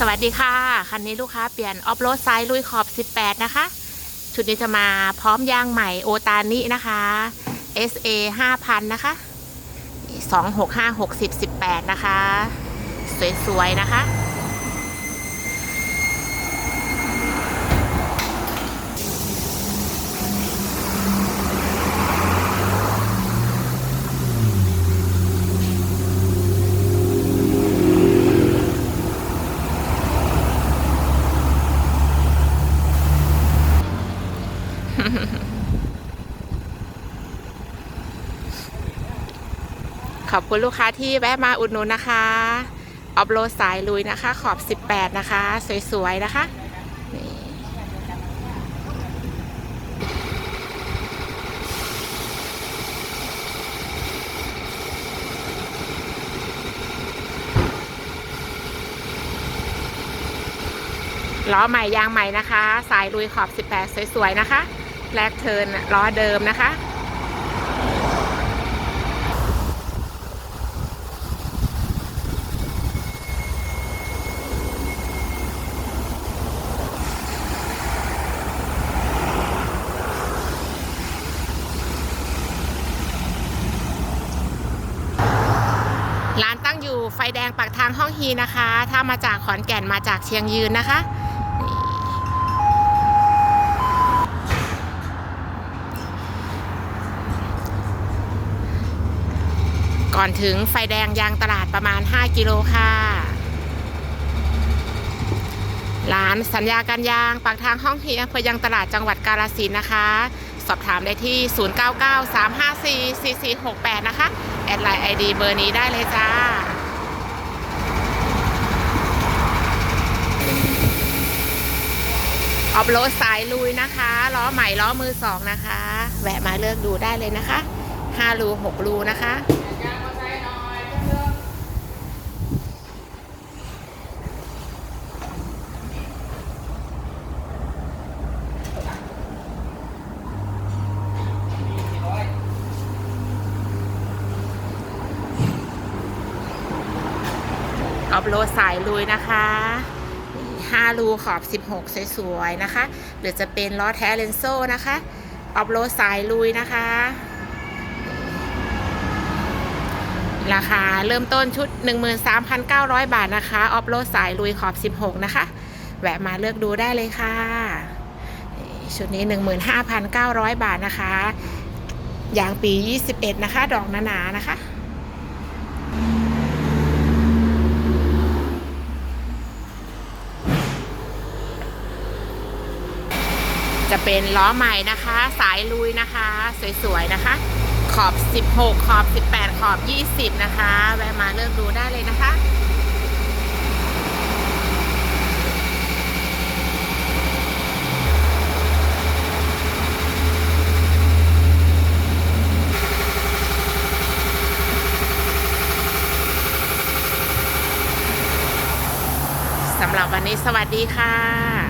สวัสดีค่ะ คันนี้ลูกค้าเปลี่ยนออฟโรดไซส์ลุยขอบ 18 นะคะ ชุดนี้จะมาพร้อมยางใหม่โอตานินะคะ SA 5,000 นะคะ 265 60 18 นะคะ สวย ๆ นะคะ ขอบคุณลูกค้าที่แวะมาอุดหนุนนะคะ ออฟโรดสายลุยนะคะ ขอบ 18 นะคะ สวยๆ นะคะล้อใหม่ยางใหม่นะคะ สายลุยขอบ 18 สวยๆ นะคะ แลกเทินล้อเดิมนะคะ ร้านตั้งอยู่ไฟแดงปากทางห้องฮีนะคะ ถ้ามาจากขอนแก่นมาจากเชียงยืนนะคะ ก่อนถึงไฟแดงยางตลาดประมาณ 5 กิโลค่ะ ร้านสัญญาการยางปากทางห้องฮีอำเภอยางตลาดจังหวัดกาฬสินนะคะ สอบถามได้ที่ 0993544468 นะคะ แอดไลน์ไอดีเบอร์นี้ได้เลยจ้าออฟโรดสายลุยนะคะล้อใหม่ล้อมือสองนะคะ แวะมาเลือกดูได้เลยนะคะ5รู6รูนะคะ ออฟโรดสายลุยนะคะ5รูขอบ 16 สวยๆนะคะ หรือจะเป็นล้อแท้เลนโซ่นะคะออฟโรดสายลุยนะคะ ราคาเริ่มต้นชุด 13,900 บาทนะคะออฟโรดสายลุยขอบ 16 นะคะ แวะมาเลือกดูได้เลยค่ะ ชุดนี้ 15,900 บาทนะคะยางปี 21 นะคะ ดอกหนาๆนะคะ จะเป็นล้อใหม่นะคะ สายลุยนะคะ สวยๆนะคะ ขอบ 16 ขอบ 18 ขอบ 20 นะคะ แวะมาเลือกดูได้เลยนะคะสำหรับวันนี้สวัสดีค่ะ